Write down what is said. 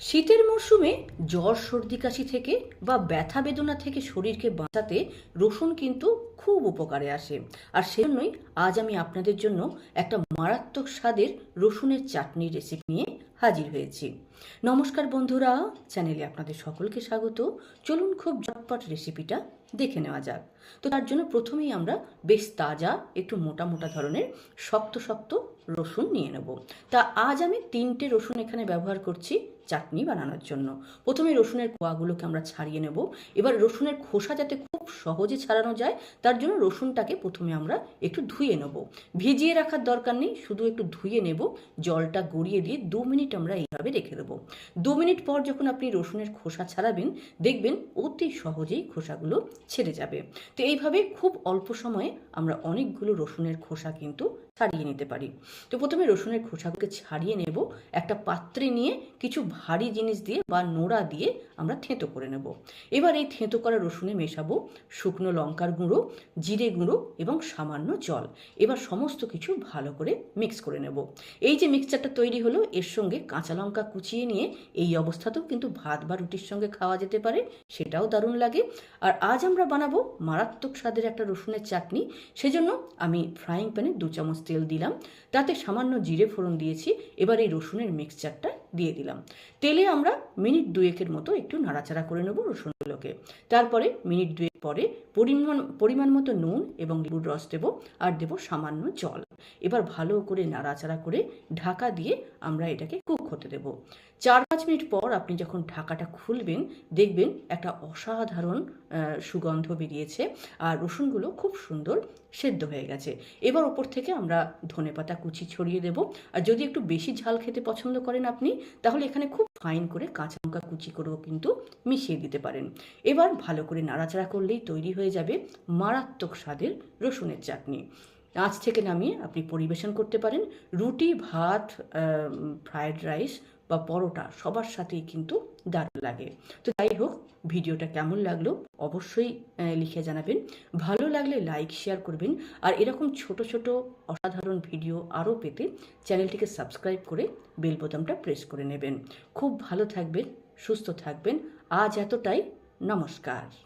শীতের মরশুমে জ্বর, সর্দি, কাশি থেকে বা ব্যথা বেদনা থেকে শরীরকে বাঁচাতে রসুন কিন্তু খুব উপকারে আসে। আর সেজন্যই আজ আমি আপনাদের জন্য একটা মারাত্মক স্বাদের রসুনের চাটনির রেসিপি নিয়ে হাজির হয়েছি। নমস্কার বন্ধুরা, চ্যানেলে আপনাদের সকলকে স্বাগত। চলুন খুব ঝটপট রেসিপিটা দেখে নেওয়া যাক। তো তার জন্য প্রথমেই আমরা বেশ তাজা, একটু মোটা মোটা ধরনের শক্ত শক্ত রসুন নিয়ে নেব। তা আজ আমি তিনটে রসুন এখানে ব্যবহার করছি। চাটনি বানানোর জন্য। প্রথমে রসুনের কোয়াগুলোকে আমরা ছাড়িয়ে নেব। এবার রসুনের খোসা যাতে খুব সহজে ছাড়ানো যায়, তার জন্য রসুনটাকে প্রথমে আমরা একটু ধুয়ে নেব। ভিজিয়ে রাখার দরকার নেই, শুধু একটু ধুয়ে নেব। জলটা গড়িয়ে দিয়ে দু মিনিট আমরা এইভাবে রেখে দেবো। দু মিনিট পর যখন আপনি রসুনের খোসা ছাড়াবেন, দেখবেন অতি সহজেই খোসাগুলো ছেড়ে যাবে। তো এইভাবে খুব অল্প সময়ে আমরা অনেকগুলো রসুনের খোসা কিন্তু ছাড়িয়ে নিতে পারি। তো প্রথমে রসুনের খোসাগুলোকে ছাড়িয়ে নেব। একটা পাত্রে নিয়ে কিছু ভারী জিনিস দিয়ে বা নোড়া দিয়ে আমরা থেঁতো করে নেব। এবার এই থেঁতো করা রসুনে মেশাবো শুকনো লঙ্কার গুঁড়ো, জিরে গুঁড়ো এবং সামান্য জল। এবার সমস্ত কিছু ভালো করে মিক্স করে নেব। এই যে মিক্সচারটা তৈরি হলো, এর সঙ্গে কাঁচা লঙ্কা কুচিয়ে নিয়ে এই অবস্থাতেও কিন্তু ভাত বা রুটির সঙ্গে খাওয়া যেতে পারে, সেটাও দারুণ লাগে। আর আজ আমরা বানাবো মারাত্মক স্বাদের একটা রসুনের চাটনি। সেজন্য আমি ফ্রাইং প্যানে দু চামচ তেল দিলাম। তাতে সামান্য জিরে ফোড়ন দিয়েছি। এবার এই রসুনের মিক্সচারটা দিয়ে দিলাম। তেলে আমরা মিনিট দুয়েকের মতো একটু নাড়াচাড়া করে নেব রসুনগুলোকে তারপরে মিনিট দুয়েক পরে পরিমাণ পরিমাণ মতো নুন এবং লেবুর রস দেবো আর দেবো সামান্য জল। এবার ভালো করে নাড়াচাড়া করে ঢাকা দিয়ে আমরা এটাকে কুক হতে দেবো। চার পাঁচ মিনিট পর আপনি যখন ঢাকাটা খুলবেন, দেখবেন একটা অসাধারণ সুগন্ধ বেরিয়েছে আর রসুনগুলো খুব সুন্দর সেদ্ধ হয়ে গেছে। এবার ওপর থেকে আমরা ধনেপাতা কুচি ছড়িয়ে দেব। আর যদি একটু বেশি ঝাল খেতে পছন্দ করেন আপনি, তাহলে এখানে খুব ফাইন করে কাঁচা লঙ্কা কুচি করেও কিন্তু মিশিয়ে দিতে পারেন। এবার ভালো করে নাড়াচাড়া করলেই তৈরি হয়ে যাবে মারাত্মক স্বাদের রসুনের চাটনি। আঁচ থেকে নামিয়ে আপনি পরিবেশন করতে পারেন রুটি, ভাত ফ্রায়েড রাইস বা পরোটা সবার সাথেই কিন্তু দারুণ লাগে। তো যাই হোক, ভিডিওটা কেমন লাগল অবশ্যই লিখে জানাবেন। ভালো লাগলে লাইক শেয়ার করবেন। আর এরকম ছোট ছোট অসাধারণ ভিডিও আরও পেতে চ্যানেলটিকে সাবস্ক্রাইব করে বেল বোতামটা প্রেস করে নেবেন। খুব ভালো থাকবেন, সুস্থ থাকবেন। আজ এতটাই, নমস্কার।